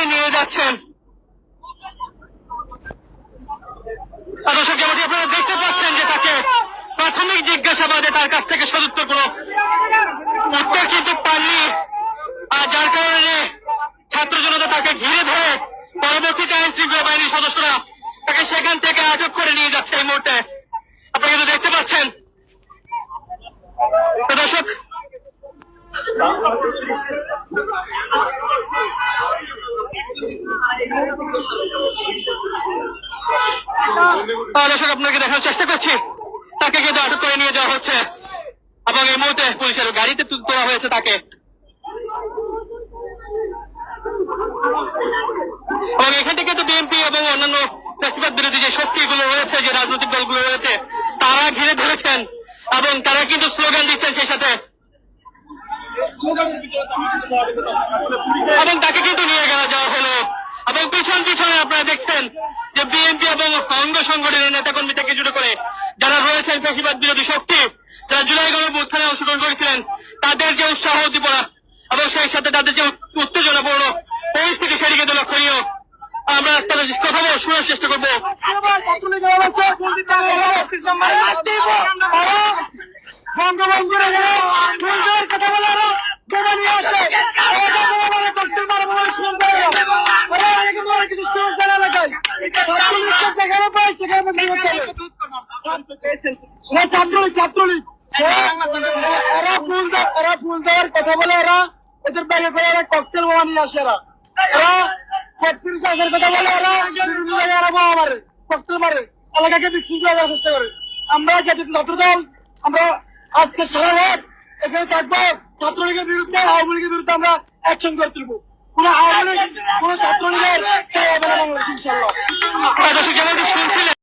তাকে নিয়ে যাচ্ছেন। দর্শক যেমনটি আপনারা দেখতে পাচ্ছেন যে তাকে প্রাথমিক জিজ্ঞাসাবাদে তার কাছ থেকে সদুত্তর কোনো উত্তর কিন্তু পাননি। আর যার কারণে ছাত্র জনতা তাকে ঘিরে ধরে পরবর্তীতে আইন শৃঙ্খলা বাহিনীর সদস্যরা তাকে সেখান থেকে আটক করে নিয়ে যাচ্ছে এই মুহূর্তে। আপনারা কিন্তু দেখতে পাচ্ছেন। দর্শক দর্শক, আপনাকে দেখার চেষ্টা করছি। তাকে কিন্তু আটক করে নিয়ে যাওয়া হচ্ছে। এবং এই মুহূর্তে পুলিশের গাড়িতে তোলা হয়েছে তাকে। এবং এখান থেকে তো বিএনপি এবং অন্যান্য ফেসিবাদ বিরোধী যে শক্তিগুলো রয়েছে, যে রাজনৈতিক দলগুলো রয়েছে, তারা ঘিরে ধরেছেন এবং তারা কিন্তু স্লোগান দিচ্ছেন সেই সাথে। এবং তাকে কিন্তু নিয়ে এবং পিছন পিছনে আপনারা দেখছেন যে বিএনপি এবং অঙ্গ সংগঠনের নেতাকর্মী থেকে শুরু করে যারা রয়েছেন পেশিবাদ বিরোধী শক্তি, যারা জুলাই গণঅভ্যুত্থানে অংশগ্রহণ করেছিলেন তাদের যে উৎসাহ, উদ্দীপনা এবং সেই সাথে তাদের যে উত্তেজনাপূর্ণ পরিস্থিতি সেদিকে তো লক্ষণীয়। আমরা তাদের কথা বলে শোনার চেষ্টা করব। বঙ্গবন্ধুর ফুলদের কথা বলে আরও বোমা নিয়ে আসে ওটা বোমা মানে দক্ষিণ মারা বোমা শুনতে ওরা অনেকে বলে কিছু স্টুডেন্ট জানা লাগায় ছাত্রলীগকে যেখানে পায়, সেখানে ছাত্রলীগ ছাত্রলীগ। ওরা ফুল ওরা ফুল দেওয়ার কথা বলে ওরা এদের ব্যাগে করে ওরা ককটেল বোমা নিয়ে আসে এরা। ওরা বত্রিশ আসার কথা বলে ওরা বিভিন্ন জায়গায় ওরা বোমা মারে ককটেল মারে। এলাকাকে বিশৃঙ্খলা করার চেষ্টা করে। আমরা জাতীয় ছাত্র আমরা আজকে সারা রাত এখানে থাকব। ছাত্রলীগের বিরুদ্ধে, আওয়ামী লীগের বিরুদ্ধে আমরা অ্যাকশন করে তুলবো। কোন আওয়ামী লীগ, কোন ছাত্রলীগের কেউ হবে না বাংলাদেশ ইনশাল্লাহ দর্শক যেমনটি